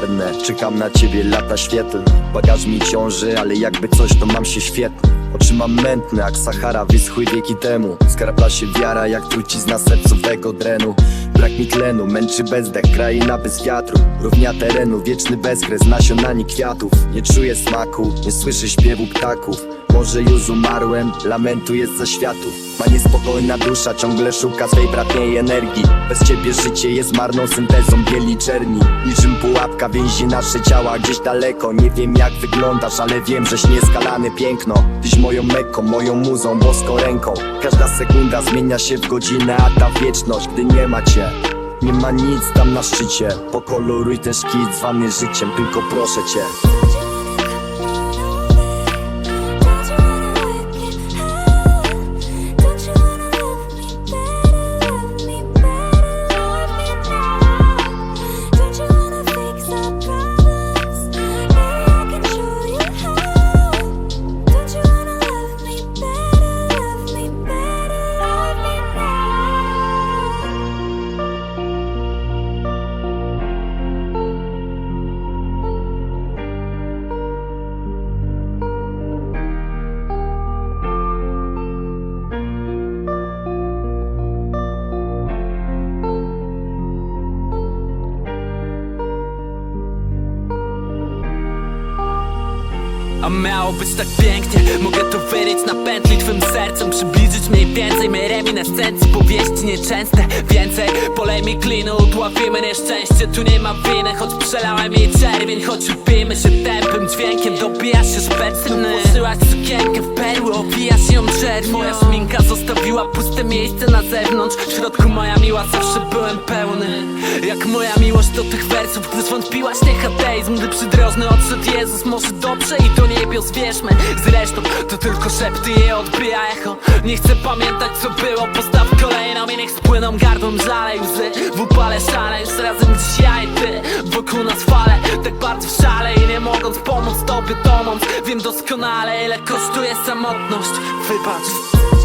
czarne Czekam na ciebie lata świetlne. Bagaż mi ciąży, ale jakby coś to mam się świetnie Oczy mam mętne jak Sahara wyschły wieki temu. Skrapla się wiara jak trucizna sercowego drenu. Brak mi tlenu, męczy bezdech, kraina bez wiatru. Równia terenu, wieczny bezkres, nasionani kwiatów. Nie czuję smaku, nie słyszę śpiewu ptaków. Może już umarłem, lamentu jest za światów Ma niespokojna dusza, ciągle szuka swej bratniej energii. Bez ciebie życie jest marną syntezą bieli czerni. Niczym pułapka więzi nasze ciała gdzieś daleko. Nie wiem jak wyglądasz, ale wiem, żeś nieskalane piękno. Tyś moją mekką, moją muzą, boską ręką. Każda sekunda zmienia się w godzinę, a ta wieczność, gdy nie ma cię nie ma nic tam na szczycie. Pokoloruj ten szkic zwany życiem Tylko proszę cię A miało być tak pięknie. Mogę to wyryć na pętli Twym sercem Przybliżyć mniej więcej Mej reminiscencji Powieści nieczęste Więcej polej klinu Udławimy nieszczęście Tu nie ma winy. Choć przelałem jej czerwień Choć upijmy się tępym dźwiękiem. Dobija się szpecny Włożyłaś sukienkę w perły Owijasz ją czerwią Moja szminka zostawiła puste miejsce na zewnątrz. W środku moja miła Zawsze byłem pełny. Jak moja miłość do tych wersów Gdy zwątpiłaś nie ateizm Gdy przydrożny odszedł Jezus Może dobrze i do niebios wierzmy. Zresztą to tylko szepty je odbija echo. Nie chcę pamiętać co było. Postaw kolejną i niech spłyną gardłem żale i łzy W upale szale już razem dziś ja i ty Wokół nas fale tak bardzo w szale. I nie mogąc pomóc tobie tonąc Wiem doskonale ile kosztuje samotność. Wybacz